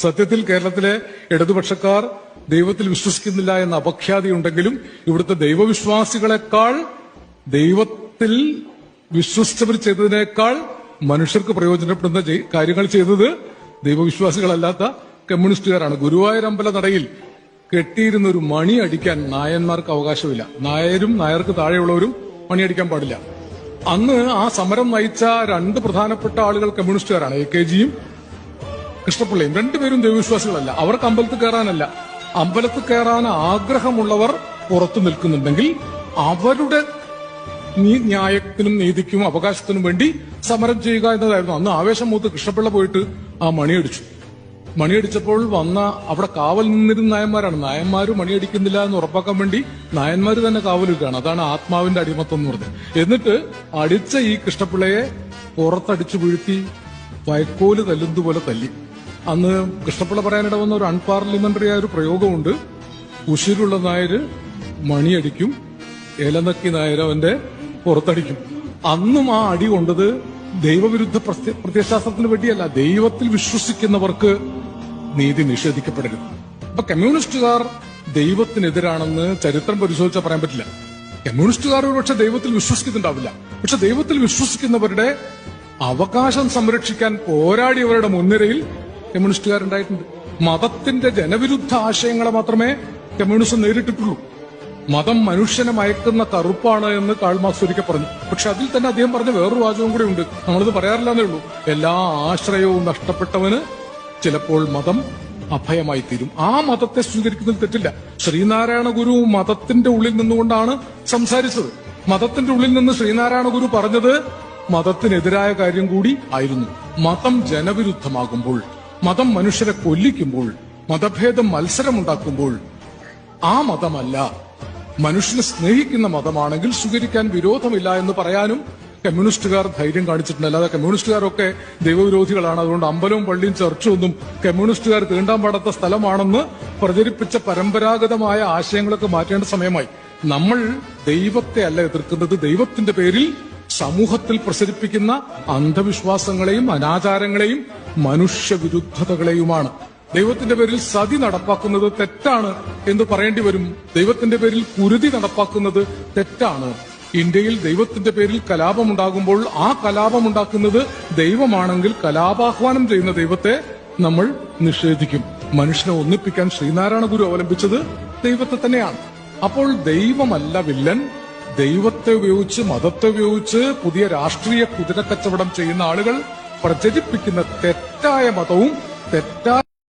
സത്യത്തിൽ കേരളത്തിലെ ഇടതുപക്ഷക്കാർ ദൈവത്തിൽ വിശ്വസിക്കുന്നില്ല എന്ന അപഖ്യാതിയുണ്ടെങ്കിലും ഇവിടുത്തെ ദൈവവിശ്വാസികളെക്കാൾ ദൈവത്തിൽ വിശ്വസിച്ചവർ ചെയ്തതിനേക്കാൾ മനുഷ്യർക്ക് പ്രയോജനപ്പെടുന്ന കാര്യങ്ങൾ ചെയ്തത് ദൈവവിശ്വാസികളല്ലാത്ത കമ്മ്യൂണിസ്റ്റുകാരാണ്. ഗുരുവായൂർ അമ്പല നടയിൽ കെട്ടിയിരുന്ന ഒരു മണി അടിക്കാൻ നായന്മാർക്ക് അവകാശമില്ല. നായരും നായർക്ക് താഴെയുള്ളവരും മണി അടിക്കാൻ പാടില്ല. അന്ന് ആ സമരം നയിച്ച രണ്ട് പ്രധാനപ്പെട്ട ആളുകൾ കമ്മ്യൂണിസ്റ്റുകാരാണ്. എ കെ ജിയും കൃഷ്ണപിള്ളയും രണ്ടുപേരും ദൈവവിശ്വാസികളല്ല. അവർക്ക് അമ്പലത്തിൽ കയറാനല്ല. അമ്പലത്തിൽ കയറാൻ ആഗ്രഹമുള്ളവർ പുറത്തു നിൽക്കുന്നുണ്ടെങ്കിൽ അവരുടെ ന്യായത്തിനും നീതിക്കും അവകാശത്തിനും വേണ്ടി സമരം ചെയ്യുക എന്നതായിരുന്നു. അന്ന് ആവേശം മൂത്ത് കൃഷ്ണപിള്ള പോയിട്ട് ആ മണിയടിച്ചു. മണിയടിച്ചപ്പോൾ വന്ന അവിടെ കാവൽ നിന്നിരുന്ന നായന്മാരാണ്. നായന്മാര് മണിയടിക്കുന്നില്ല എന്ന് ഉറപ്പാക്കാൻ വേണ്ടി നായന്മാര് തന്നെ കാവലിരിക്കുകയാണ്. അതാണ് ആത്മാവിന്റെ അടിമത്തം എന്ന് പറഞ്ഞത്. എന്നിട്ട് അടിച്ച ഈ കൃഷ്ണപിള്ളയെ പുറത്തടിച്ചു വീഴ്ത്തി വൈക്കോൽ തല്ലുന്നതുപോലെ തല്ലി. അന്ന് കൃഷ്ണപിള്ള പറയാനിട വന്ന ഒരു അൺപാർലമെന്ററി ആയ ഒരു പ്രയോഗമുണ്ട്. ഉശിരുള്ള നായര് മണിയടിക്കും ഏലനക്കി നായർ അവന്റെ പുറത്തടിക്കും. അന്നും ആ അടി കൊണ്ടത് ദൈവവിരുദ്ധ പ്രത്യശാസ്ത്രത്തിന് വേണ്ടിയല്ല ദൈവത്തിൽ വിശ്വസിക്കുന്നവർക്ക് നീതി നിഷേധിക്കപ്പെടരുത്. അപ്പൊ കമ്മ്യൂണിസ്റ്റുകാർ ദൈവത്തിനെതിരാണെന്ന് ചരിത്രം പരിശോധിച്ചാൽ പറയാൻ പറ്റില്ല. കമ്മ്യൂണിസ്റ്റുകാർ ഒരുപക്ഷെ ദൈവത്തിൽ വിശ്വസിക്കുന്നുണ്ടാവില്ല. പക്ഷെ ദൈവത്തിൽ വിശ്വസിക്കുന്നവരുടെ അവകാശം സംരക്ഷിക്കാൻ പോരാടിയവരുടെ മുൻനിരയിൽ കമ്മ്യൂണിസ്റ്റുകാരുണ്ടായിട്ടുണ്ട്. മതത്തിന്റെ ജനവിരുദ്ധ ആശയങ്ങളെ മാത്രമേ കമ്മ്യൂണിസം നേരിട്ടിട്ടുള്ളൂ. മതം മനുഷ്യനെ മയക്കുന്ന കറുപ്പാണ് എന്ന് കാൾമാർക്സ് ഒരിക്കൽ പറഞ്ഞു. പക്ഷെ അതിൽ തന്നെ അദ്ദേഹം പറഞ്ഞ വേറൊരു വാചകവും കൂടെ ഉണ്ട്. നമ്മളിത് പറയാറില്ലെന്നേ ഉള്ളൂ. എല്ലാ ആശ്രയവും നഷ്ടപ്പെട്ടവന് ചിലപ്പോൾ മതം അഭയമായി തീരും. ആ മതത്തെ സ്വീകരിക്കുന്നതിൽ തെറ്റില്ല. ശ്രീനാരായണ ഗുരു മതത്തിന്റെ ഉള്ളിൽ നിന്നുകൊണ്ടാണ് സംസാരിച്ചത്. മതത്തിന്റെ ഉള്ളിൽ നിന്ന് ശ്രീനാരായണ ഗുരു പറഞ്ഞത് മതത്തിനെതിരായ കാര്യം കൂടി ആയിരുന്നു. മതം ജനവിരുദ്ധമാകുമ്പോൾ മതം മനുഷ്യരെ കൊല്ലിക്കുമ്പോൾ മതഭേദം മത്സരമുണ്ടാക്കുമ്പോൾ ആ മതമല്ല. മനുഷ്യനെ സ്നേഹിക്കുന്ന മതമാണെങ്കിൽ സ്വീകരിക്കാൻ വിരോധമില്ല എന്ന് പറയാനും കമ്മ്യൂണിസ്റ്റുകാർ ധൈര്യം കാണിച്ചിട്ടുണ്ട്. അല്ലാതെ കമ്മ്യൂണിസ്റ്റുകാരൊക്കെ ദൈവവിരോധികളാണ്. അതുകൊണ്ട് അമ്പലവും പള്ളിയും ചർച്ചും ഒന്നും കമ്മ്യൂണിസ്റ്റുകാർ തീണ്ടാൻ പാടാത്ത സ്ഥലമാണെന്ന് പ്രചരിപ്പിച്ച പരമ്പരാഗതമായ ആശയങ്ങളൊക്കെ മാറ്റേണ്ട സമയമായി. നമ്മൾ ദൈവത്തെ അല്ല എതിർക്കുന്നത്. ദൈവത്തിന്റെ പേരിൽ സമൂഹത്തിൽ പ്രസരിപ്പിക്കുന്ന അന്ധവിശ്വാസങ്ങളെയും അനാചാരങ്ങളെയും മനുഷ്യവിരുദ്ധതകളെയുമാണ്. ദൈവത്തിന്റെ പേരിൽ സതി നടപ്പാക്കുന്നത് തെറ്റാണ് എന്ന് പറയേണ്ടി വരും. ദൈവത്തിന്റെ പേരിൽ കുരുതി നടപ്പാക്കുന്നത് തെറ്റാണ്. ഇന്ത്യയിൽ ദൈവത്തിന്റെ പേരിൽ കലാപമുണ്ടാകുമ്പോൾ ആ കലാപമുണ്ടാക്കുന്നത് ദൈവമാണെങ്കിൽ കലാപാഹ്വാനം ചെയ്യുന്ന ദൈവത്തെ നമ്മൾ നിഷേധിക്കും. മനുഷ്യനെ ഒന്നിപ്പിക്കാൻ ശ്രീനാരായണ ഗുരു അവലംബിച്ചത് ദൈവത്തെ തന്നെയാണ്. അപ്പോൾ ദൈവമല്ല വില്ലൻ. ദൈവത്തെ ഉപയോഗിച്ച് മതത്തെ ഉപയോഗിച്ച് പുതിയ രാഷ്ട്രീയ കുതിരക്കച്ചവടം ചെയ്യുന്ന ആളുകൾ പ്രചരിപ്പിക്കുന്ന തെറ്റായ മതവും തെറ്റായ